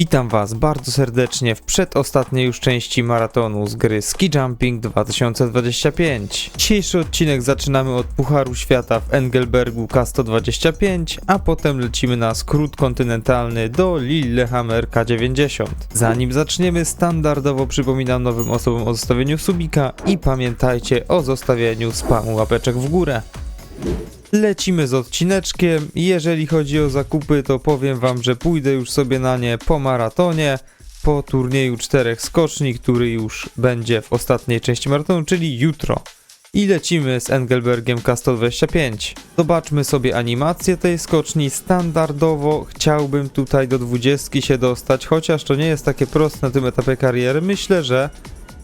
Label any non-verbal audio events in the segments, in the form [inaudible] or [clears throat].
Witam Was bardzo serdecznie w przedostatniej już części maratonu z gry Ski Jumping 2025. Dzisiejszy odcinek zaczynamy od Pucharu Świata w Engelbergu K125, a potem lecimy na skrót kontynentalny do Lillehammer K90. Zanim zaczniemy, standardowo przypominam nowym osobom o zostawieniu subika i pamiętajcie o zostawieniu spamu łapeczek w górę. Lecimy z odcineczkiem. Jeżeli chodzi o zakupy, to powiem wam, że pójdę już sobie na nie po maratonie, po turnieju czterech skoczni, który już będzie w ostatniej części maratonu, czyli jutro. I lecimy z Engelbergiem K125. Zobaczmy sobie animację tej skoczni. Standardowo chciałbym tutaj do 20 się dostać, chociaż to nie jest takie proste na tym etapie kariery. Myślę, że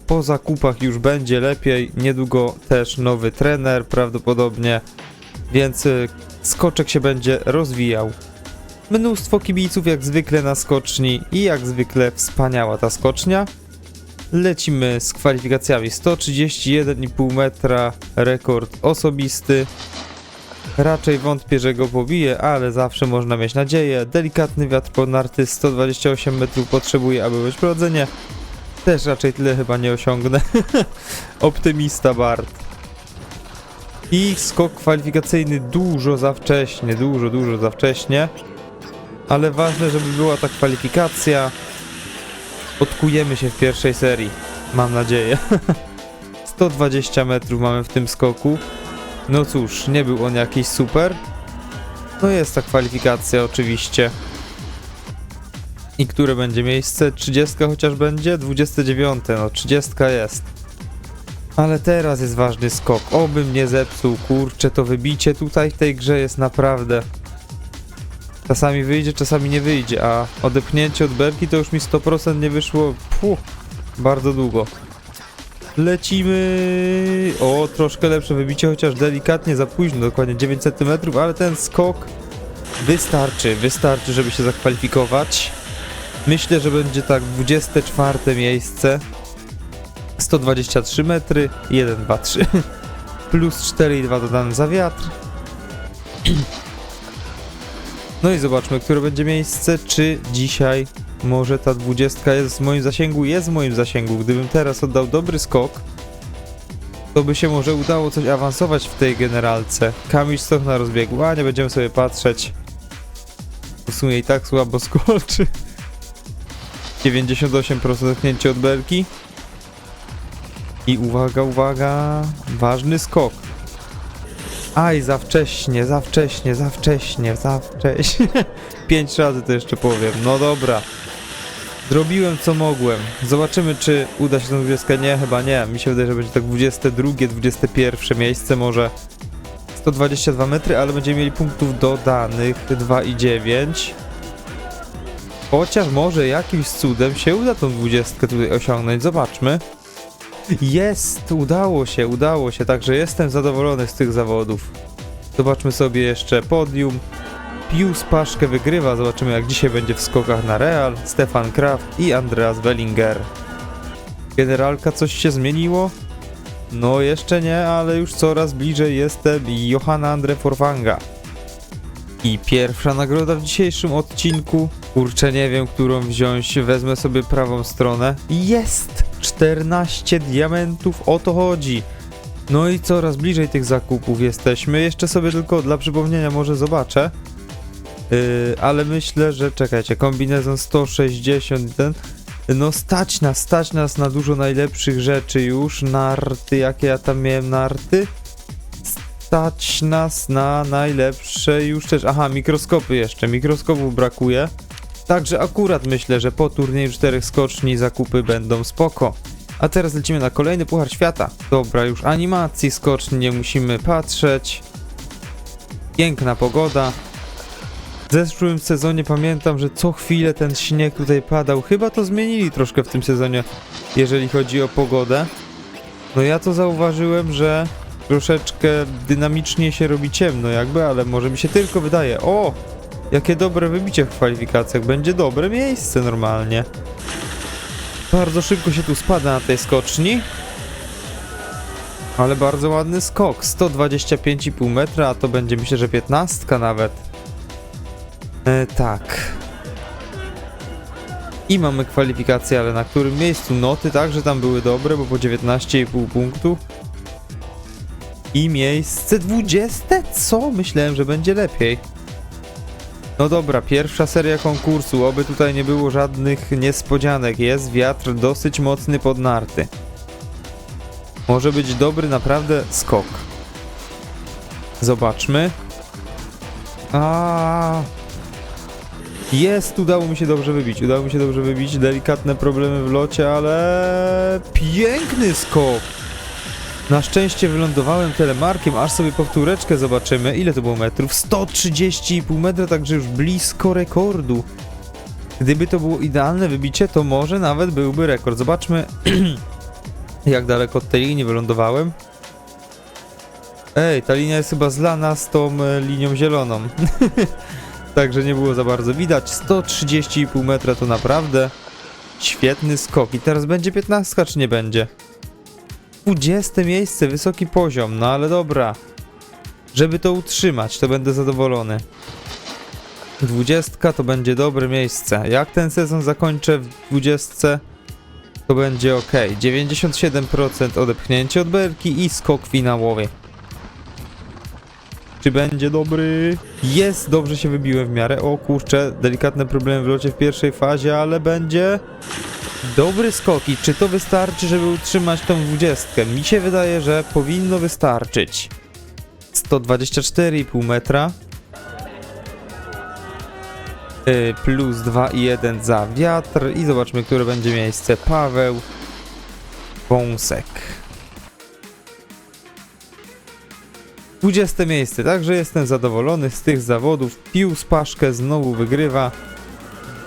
po zakupach już będzie lepiej. Niedługo też nowy trener prawdopodobnie więc y, skoczek się będzie rozwijał. Mnóstwo kibiców jak zwykle na skoczni i jak zwykle wspaniała ta skocznia. Lecimy z kwalifikacjami 131,5 metra rekord osobisty. Raczej wątpię, że go pobije, ale zawsze można mieć nadzieję. Delikatny wiatr pod narty 128 metrów potrzebuje, aby być prowadzenie. Też raczej tyle chyba nie osiągnę. [laughs] Optymista Bart. I skok kwalifikacyjny dużo za wcześnie, dużo, dużo za wcześnie. Ale ważne, żeby była ta kwalifikacja. Odkujemy się w pierwszej serii. Mam nadzieję. [laughs] 120 metrów mamy w tym skoku. No cóż, nie był on jakiś super. No jest ta kwalifikacja oczywiście. I które będzie miejsce? 30 chociaż będzie? 29, no 30 jest. Ale teraz jest ważny skok. Oby mnie zepsuł, kurczę, to wybicie tutaj w tej grze jest naprawdę. Czasami wyjdzie, czasami nie wyjdzie, a odepchnięcie od belki to już mi 100% nie wyszło. Puh, bardzo długo. Lecimy. O, troszkę lepsze wybicie, chociaż delikatnie za późno, dokładnie 9 cm, ale ten skok wystarczy, wystarczy, żeby się zakwalifikować. Myślę, że będzie tak 24 miejsce. 123 metry, 1, 2, 3. Plus 4,2 dodane za wiatr. [clears throat] No i zobaczmy, które będzie miejsce. Czy dzisiaj może ta 20 jest w moim zasięgu? Jest w moim zasięgu. Gdybym teraz oddał dobry skok, to by się może udało coś awansować w tej generalce. Kamil Stoch na rozbiegu, a nie będziemy sobie patrzeć. W sumie i tak słabo skoczy. [laughs] 98% dotknięcie od belki. I uwaga, uwaga, ważny skok. Aj, za wcześnie, za wcześnie, za wcześnie, za wcześnie. [laughs] Pięć razy to jeszcze powiem. No dobra. Zrobiłem co mogłem. Zobaczymy, czy uda się tą 20. Nie, chyba nie. Mi się wydaje, że będzie tak 22, 21 miejsce, może 122 metry, ale będziemy mieli punktów dodanych 2,9. Chociaż może jakimś cudem się uda tą 20 tutaj osiągnąć. Zobaczmy. Jest, udało się, udało się, także jestem zadowolony z tych zawodów. Zobaczmy sobie jeszcze podium. Pius Paszkę wygrywa, zobaczymy jak dzisiaj będzie w skokach na Real, Stefan Kraft i Andreas Wellinger. Generalka, coś się zmieniło? No jeszcze nie, ale już coraz bliżej jestem Johanna Andre Forfanga. I pierwsza nagroda w dzisiejszym odcinku. Kurczę, nie wiem, którą wziąć. Wezmę sobie prawą stronę. Jest! 14 diamentów, o to chodzi. No i coraz bliżej tych zakupów jesteśmy. Jeszcze sobie tylko dla przypomnienia może zobaczę. Yy, ale myślę, że czekajcie, kombinezon 161. No stać nas, stać nas na dużo najlepszych rzeczy już. Narty, jakie ja tam miałem narty? Stać nas na najlepsze już też. Aha, mikroskopy jeszcze. Mikroskopów brakuje. Także akurat myślę, że po turnieju czterech skoczni zakupy będą spoko. A teraz lecimy na kolejny Puchar Świata. Dobra, już animacji skoczni nie musimy patrzeć. Piękna pogoda. W zeszłym sezonie pamiętam, że co chwilę ten śnieg tutaj padał. Chyba to zmienili troszkę w tym sezonie, jeżeli chodzi o pogodę. No ja to zauważyłem, że troszeczkę dynamicznie się robi ciemno jakby, ale może mi się tylko wydaje. O! Jakie dobre wybicie w kwalifikacjach. Będzie dobre miejsce normalnie. Bardzo szybko się tu spada na tej skoczni. Ale bardzo ładny skok. 125,5 metra, a to będzie myślę, że 15 nawet. E, tak. I mamy kwalifikację, ale na którym miejscu? Noty także tam były dobre, bo po 19,5 punktu. I miejsce 20? Co? Myślałem, że będzie lepiej. No dobra, pierwsza seria konkursu, oby tutaj nie było żadnych niespodzianek. Jest wiatr dosyć mocny pod narty. Może być dobry naprawdę skok. Zobaczmy. A. Jest, udało mi się dobrze wybić. Udało mi się dobrze wybić. Delikatne problemy w locie, ale piękny skok. Na szczęście wylądowałem telemarkiem, aż sobie powtóreczkę zobaczymy. Ile to było metrów? 130,5 metra, także już blisko rekordu. Gdyby to było idealne wybicie, to może nawet byłby rekord. Zobaczmy, [clears throat] jak daleko od tej linii wylądowałem. Ej, ta linia jest chyba zlana z tą e, linią zieloną. [laughs] Także nie było za bardzo widać. 130,5 metra to naprawdę świetny skok. I teraz będzie 15, czy nie będzie? 20 miejsce, wysoki poziom, no ale dobra. Żeby to utrzymać, to będę zadowolony. 20 to będzie dobre miejsce. Jak ten sezon zakończę w 20, to będzie ok. 97% odepchnięcie od belki i skok finałowy. Czy będzie dobry? Jest, dobrze się wybiłem w miarę. O kurczę, delikatne problemy w locie w pierwszej fazie, ale będzie dobry skok. I czy to wystarczy, żeby utrzymać tą dwudziestkę? Mi się wydaje, że powinno wystarczyć. 124,5 metra. Yy, Plus 2,1 za wiatr. I zobaczmy, które będzie miejsce. Paweł Wąsek. 20 miejsce, także jestem zadowolony z tych zawodów. Pius Paszkę znowu wygrywa.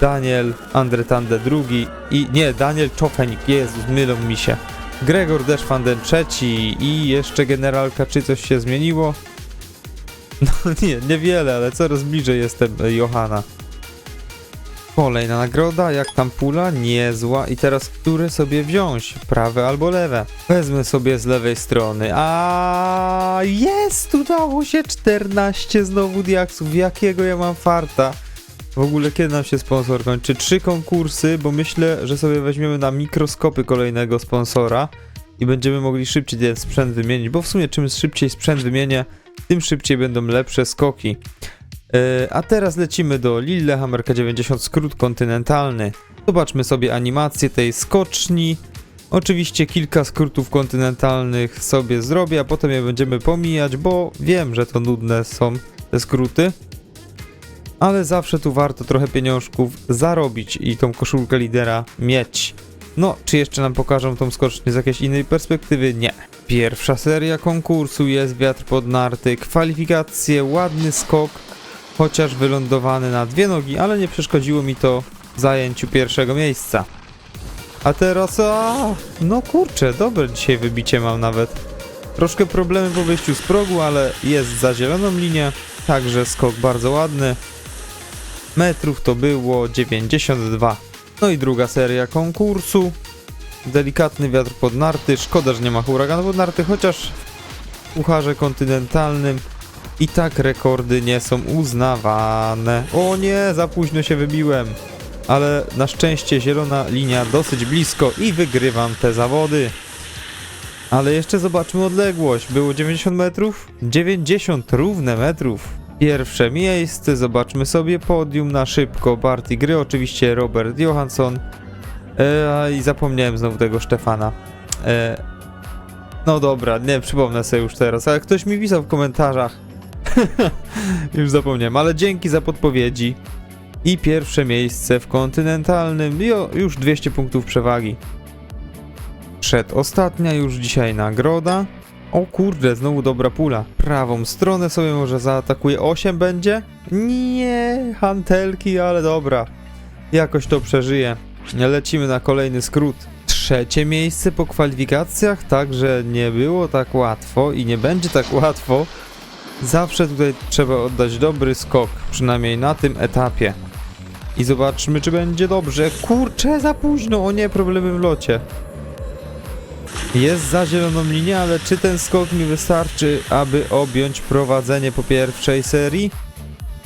Daniel Andretande drugi i nie, Daniel Czofenik, Jezus, mylą mi się. Gregor Deszfanden trzeci i jeszcze generalka, czy coś się zmieniło? [laughs] No nie, niewiele, ale coraz bliżej jestem e, Johana. Kolejna nagroda, jak tam pula? Niezła. I teraz które sobie wziąć? Prawe albo lewe? Wezmę sobie z lewej strony. A jest! Udało się 14 znowu diaksów. Jakiego ja mam farta? W ogóle kiedy nam się sponsor kończy? Trzy konkursy, bo myślę, że sobie weźmiemy na mikroskopy kolejnego sponsora i będziemy mogli szybciej ten sprzęt wymienić, bo w sumie czym szybciej sprzęt wymienię, tym szybciej będą lepsze skoki. E, A teraz lecimy do Lillehammer K90 skrót kontynentalny. Zobaczmy sobie animację tej skoczni. Oczywiście kilka skrótów kontynentalnych sobie zrobię, a potem je będziemy pomijać, bo wiem, że to nudne są te skróty. Ale zawsze tu warto trochę pieniążków zarobić i tą koszulkę lidera mieć. No, czy jeszcze nam pokażą tą skocznię z jakiejś innej perspektywy? Nie. Pierwsza seria konkursu jest wiatr pod narty, kwalifikacje, ładny skok, chociaż wylądowany na dwie nogi, ale nie przeszkodziło mi to w zajęciu pierwszego miejsca. A teraz, a, no kurczę, dobre dzisiaj wybicie mam nawet. Troszkę problemy po wyjściu z progu, ale jest za zieloną linię, także skok bardzo ładny. Metrów to było 92. No i druga seria konkursu. Delikatny wiatr pod narty. Szkoda, że nie ma huraganu pod narty, chociaż w pucharze kontynentalnym i tak rekordy nie są uznawane. O nie, za późno się wybiłem. Ale na szczęście zielona linia dosyć blisko i wygrywam te zawody. Ale jeszcze zobaczmy odległość. Było 90 metrów? 90 równe metrów. Pierwsze miejsce, zobaczmy sobie podium na szybko. Barty gry, oczywiście Robert Johansson. E, i zapomniałem znowu tego Stefana. E, no dobra, nie przypomnę sobie już teraz, ale ktoś mi pisał w komentarzach. [laughs] już zapomniałem, ale dzięki za podpowiedzi. I pierwsze miejsce w kontynentalnym, i już 200 punktów przewagi. Przedostatnia już dzisiaj nagroda. O kurde, znowu dobra pula. Prawą stronę sobie może zaatakuje 8 będzie? Nie, hantelki, ale dobra. Jakoś to przeżyję. Lecimy na kolejny skrót. Trzecie miejsce po kwalifikacjach, także nie było tak łatwo i nie będzie tak łatwo. Zawsze tutaj trzeba oddać dobry skok, przynajmniej na tym etapie. I zobaczmy, czy będzie dobrze. Kurczę, za późno, o nie, problemy w locie. Jest za zieloną linię, ale czy ten skok mi wystarczy, aby objąć prowadzenie po pierwszej serii?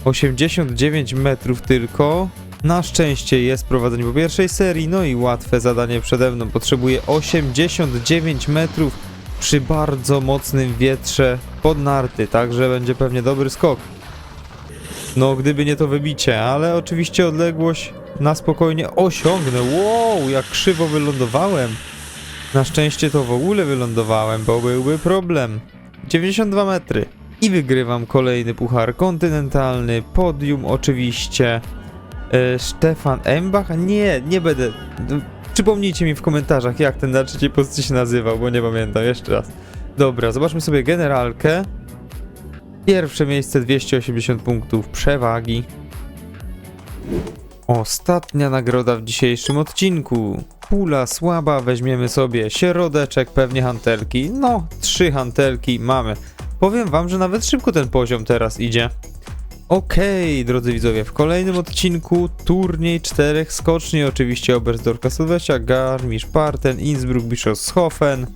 89 metrów tylko. Na szczęście jest prowadzenie po pierwszej serii, no i łatwe zadanie przede mną. Potrzebuję 89 metrów przy bardzo mocnym wietrze pod narty, także będzie pewnie dobry skok. No, gdyby nie to wybicie, ale oczywiście odległość na spokojnie osiągnę. Wow, jak krzywo wylądowałem. Na szczęście to w ogóle wylądowałem, bo byłby problem. 92 metry. I wygrywam kolejny puchar kontynentalny, podium oczywiście. E, Stefan Embach? Nie, nie będę. Przypomnijcie mi w komentarzach, jak ten na trzeciej pozycji się nazywał, bo nie pamiętam. Jeszcze raz. Dobra, zobaczmy sobie generalkę. Pierwsze miejsce 280 punktów przewagi. Ostatnia nagroda w dzisiejszym odcinku. Pula słaba, weźmiemy sobie środeczek, pewnie hantelki. No, trzy hantelki mamy. Powiem wam, że nawet szybko ten poziom teraz idzie. Okej, drodzy widzowie, w kolejnym odcinku turniej czterech skoczni, oczywiście Oberstdorf Sylwesia, Garmisch-Parten, Innsbruck, Bischofshofen.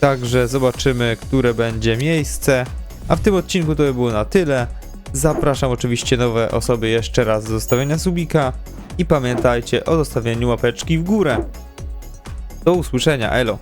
Także zobaczymy, które będzie miejsce. A w tym odcinku to by było na tyle. Zapraszam oczywiście nowe osoby jeszcze raz do zostawienia subika i pamiętajcie o zostawieniu łapeczki w górę. Do usłyszenia, elo!